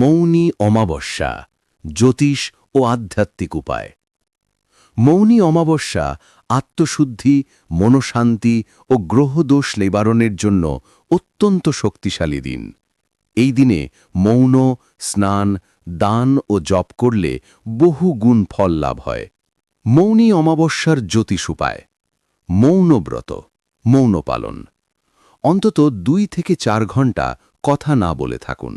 মৌনী অমাবস্যা, জ্যোতিষ ও আধ্যাত্মিক উপায়। মৌনী অমাবস্যা আত্মশুদ্ধি, মনশান্তি ও গ্রহদোষ নিবারণের জন্য অত্যন্ত শক্তিশালী দিন। এই দিনে মৌন, স্নান, দান ও জপ করলে বহু গুণ ফল লাভ হয়। মৌনী অমাবস্যার জ্যোতিষ উপায়, মৌনব্রত মৌন পালন অন্তত দুই থেকে চার ঘণ্টা কথা না বলে থাকুন।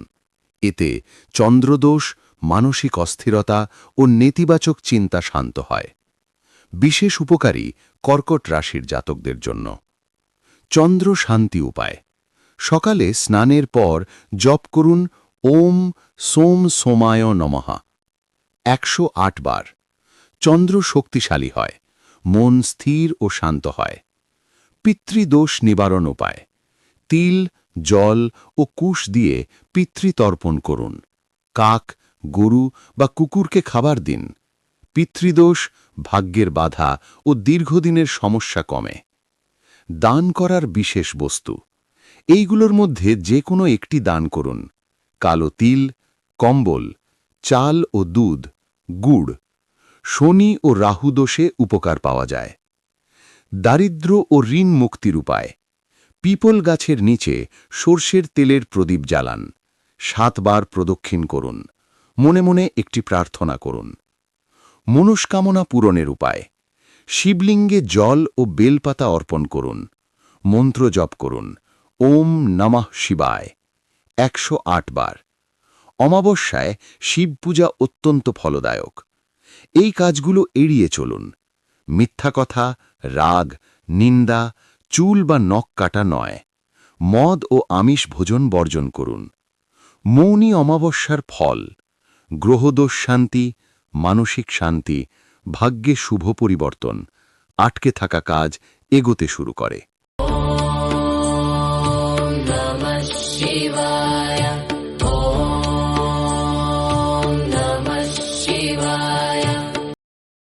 এতে চন্দ্রদোষ, মানসিক অস্থিরতা ও নেতিবাচক চিন্তা শান্ত হয়। বিশেষ উপকারী কর্কট রাশির জাতকদের জন্য। চন্দ্র শান্তি উপায়। সকালে স্নানের পর জপ করুন ওম সোম সোমায় নমহা একশো আট বার। চন্দ্র শক্তিশালী হয়, মন স্থির ও শান্ত হয়। পিতৃদোষ নিবারণ উপায়। তিল জল ও কুশ দিয়ে পিতৃতর্পণ করুন। কাক, গরু বা কুকুরকে খাবার দিন। পিতৃদোষ ভাগ্যের বাধা ও দীর্ঘদিনের সমস্যা কমে। দান করার বিশেষ বস্তু। এইগুলোর মধ্যে যে কোনো একটি দান করুন। কালো তিল, কম্বল, চাল ও দুধ, গুড়। শনি ও রাহু দোষে উপকার পাওয়া যায়। দারিদ্র ও ঋণ মুক্তির উপায়। পিপল গাছের নিচে সর্ষের তেলের প্রদীপ জ্বালান। সাতবার প্রদক্ষিণ করুন। মনে মনে একটি প্রার্থনা করুন। মনস্কামনা পূরণের উপায়। শিবলিঙ্গে জল ও বেলপাতা অর্পণ করুন। মন্ত্র জপ করুন। ওম নমঃ শিবায়। একশো আট বার। অমাবস্যায় শিব পূজা অত্যন্ত ফলদায়ক। এই কাজগুলো এড়িয়ে চলুন। মিথ্যা কথা, রাগ, নিন্দা চুল বা নখ কাটা নয়। মদ ও আমিষ ভোজন বর্জন করুন। মৌনী অমাবস্যার ফল। গ্রহদোষ শান্তি, মানসিক শান্তি, ভাগ্যে শুভ পরিবর্তন, আটকে থাকা কাজ এগোতে শুরু করে। Shivaya.